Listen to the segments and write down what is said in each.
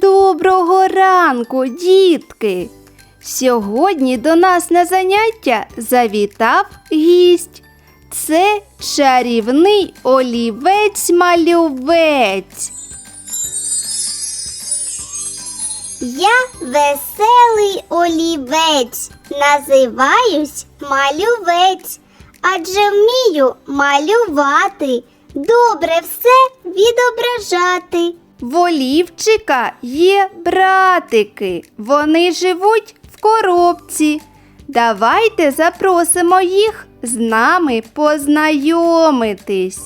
Доброго ранку, дітки! Сьогодні до нас на заняття завітав гість. Це чарівний олівець-малювець. Я веселий олівець, називаюсь малювець, адже вмію малювати, добре все відображати. В олівчика є братики. Вони живуть в коробці. Давайте запросимо їх з нами познайомитись.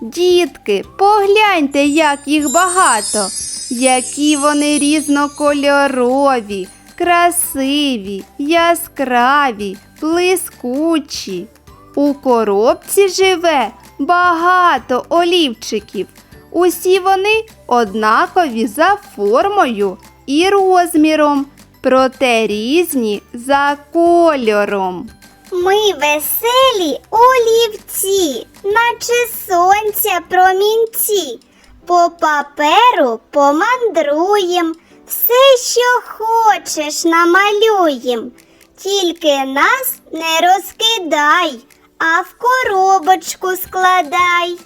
Дітки, погляньте, як їх багато, які вони різнокольорові, красиві, яскраві, блискучі. У коробці живе багато олівчиків. Усі вони однакові за формою і розміром, проте різні за кольором. Ми веселі олівці, наче сонця промінці. По паперу помандруєм, все, що хочеш, намалюєм. Тільки нас не розкидай, а в коробочку складай.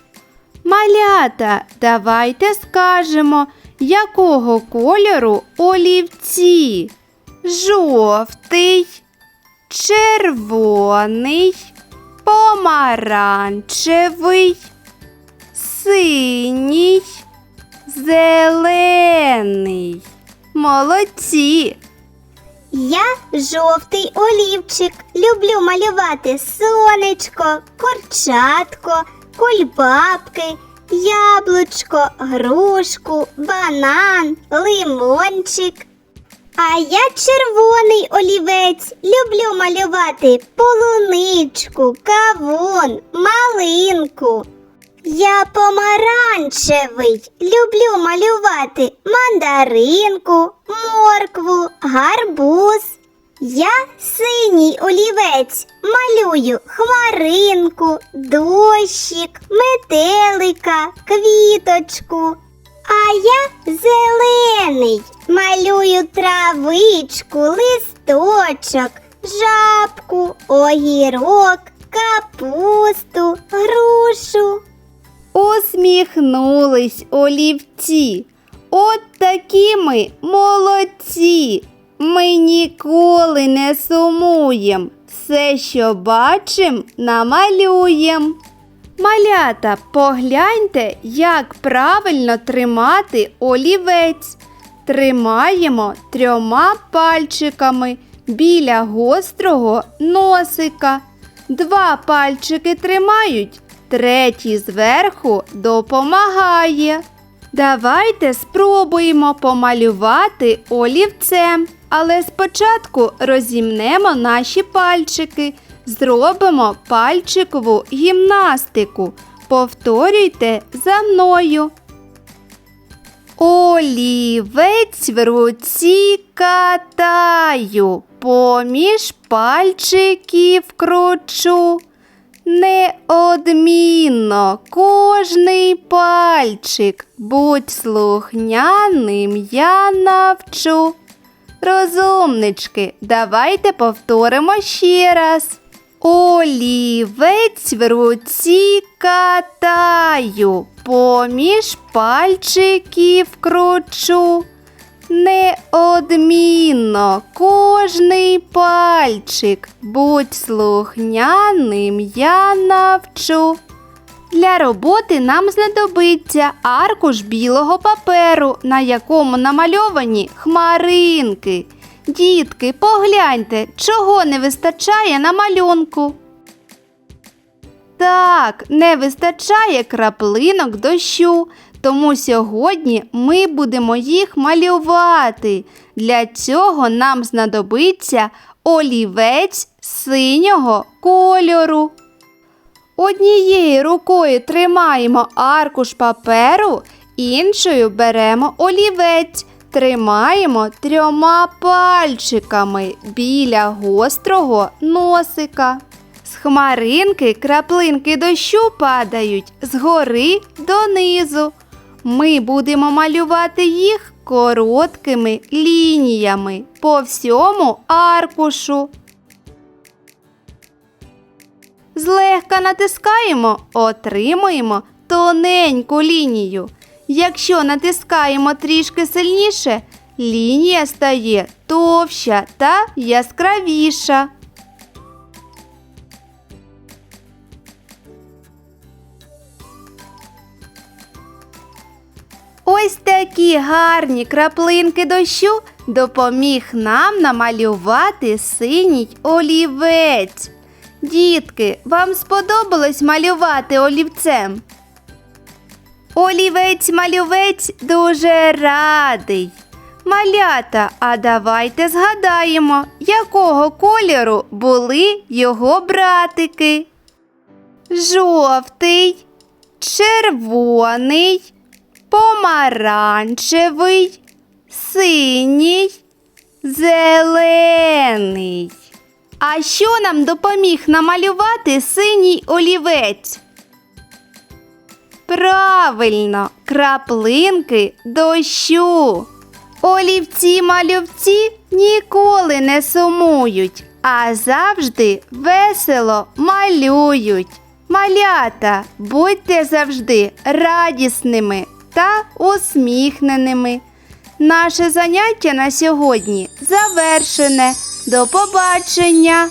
Малята, давайте скажемо, якого кольору олівці? Жовтий, червоний, помаранчевий, синій, зелений. Молодці! Я жовтий олівчик, люблю малювати сонечко, корчатко, кульбабки, яблучко, грушку, банан, лимончик. А я червоний олівець, люблю малювати полуничку, кавун, малинку. Я помаранчевий, люблю малювати мандаринку, моркву, гарбуз. Я синій олівець, малюю хмаринку, дощик, метелика, квіточку. А я зелений, малюю травичку, листочок, жабку, огірок, капусту, грушу. Усміхнулись олівці. От такі ми молодці. Ми ніколи не сумуєм. Все, що бачим, намалюєм. Малята, погляньте, як правильно тримати олівець. Тримаємо трьома пальчиками біля гострого носика. Два пальчики тримають, третій зверху допомагає. Давайте спробуємо помалювати олівцем, але спочатку розімнемо наші пальчики, зробимо пальчикову гімнастику. Повторюйте за мною. Олівець в руці катаю, поміж пальчиків кручу. Неодмінно кожний пальчик, будь слухняним я навчу. Розумнички, давайте повторимо ще раз. Олівець в руці катаю, поміж пальчиків кручу. Неодмінно кожний пальчик, будь слухняним я навчу. Для роботи нам знадобиться аркуш білого паперу, на якому намальовані хмаринки. Дітки, погляньте, чого не вистачає на малюнку. Так, не вистачає краплинок дощу, тому сьогодні ми будемо їх малювати. Для цього нам знадобиться олівець синього кольору. Однією рукою тримаємо аркуш паперу, іншою беремо олівець, тримаємо трьома пальчиками біля гострого носика. З хмаринки краплинки дощу падають згори донизу. Ми будемо малювати їх короткими лініями по всьому аркушу. Злегка натискаємо, отримуємо тоненьку лінію. Якщо натискаємо трішки сильніше, лінія стає товща та яскравіша. Ось такі гарні краплинки дощу допоміг нам намалювати синій олівець. Дітки, вам сподобалось малювати олівцем? Олівець-малювець дуже радий. Малята, а давайте згадаємо, якого кольору були його братики. Жовтий, червоний, помаранчевий, синій, зелений. А що нам допоміг намалювати синій олівець? Правильно, краплинки дощу. Олівці малювці ніколи не сумують, а завжди весело малюють. Малята, будьте завжди радісними та усміхненими. Наше заняття на сьогодні завершене. До побачення!